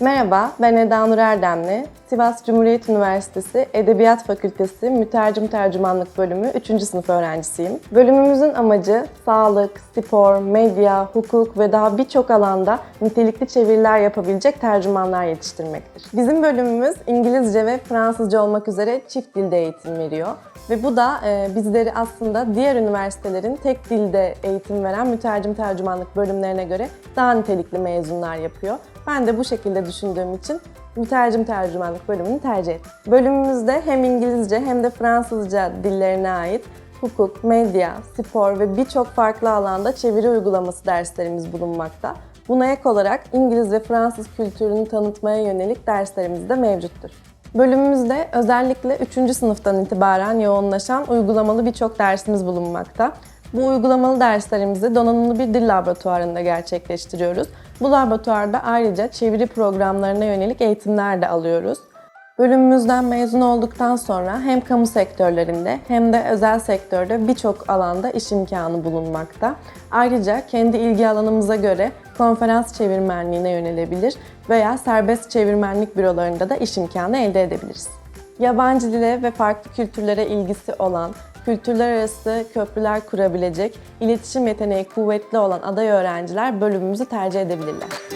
Merhaba, ben Eda Nur Erdemli. Sivas Cumhuriyet Üniversitesi Edebiyat Fakültesi Mütercim Tercümanlık Bölümü 3. sınıf öğrencisiyim. Bölümümüzün amacı sağlık, spor, medya, hukuk ve daha birçok alanda nitelikli çeviriler yapabilecek tercümanlar yetiştirmektir. Bizim bölümümüz İngilizce ve Fransızca olmak üzere çift dilde eğitim veriyor. Ve bu da e, bizleri aslında diğer üniversitelerin tek dilde eğitim veren mütercim tercümanlık bölümlerine göre daha nitelikli mezunlar yapıyor. Ben de bu şekilde düşündüğüm için mütercim tercümanlık bölümünü tercih ettim. Bölümümüzde hem İngilizce hem de Fransızca dillerine ait hukuk, medya, spor ve birçok farklı alanda çeviri uygulaması derslerimiz bulunmakta. Buna ek olarak İngiliz ve Fransız kültürünü tanıtmaya yönelik derslerimiz de mevcuttur. Bölümümüzde özellikle 3. sınıftan itibaren yoğunlaşan uygulamalı birçok dersimiz bulunmakta. Bu uygulamalı derslerimizi donanımlı bir dil laboratuvarında gerçekleştiriyoruz. Bu laboratuvarda ayrıca çeviri programlarına yönelik eğitimler de alıyoruz. Bölümümüzden mezun olduktan sonra hem kamu sektörlerinde hem de özel sektörde birçok alanda iş imkanı bulunmakta. Ayrıca kendi ilgi alanımıza göre konferans çevirmenliğine yönelebilir veya serbest çevirmenlik bürolarında da iş imkanı elde edebiliriz. Yabancı dile ve farklı kültürlere ilgisi olan, kültürler arası köprüler kurabilecek, iletişim yeteneği kuvvetli olan aday öğrenciler bölümümüzü tercih edebilirler.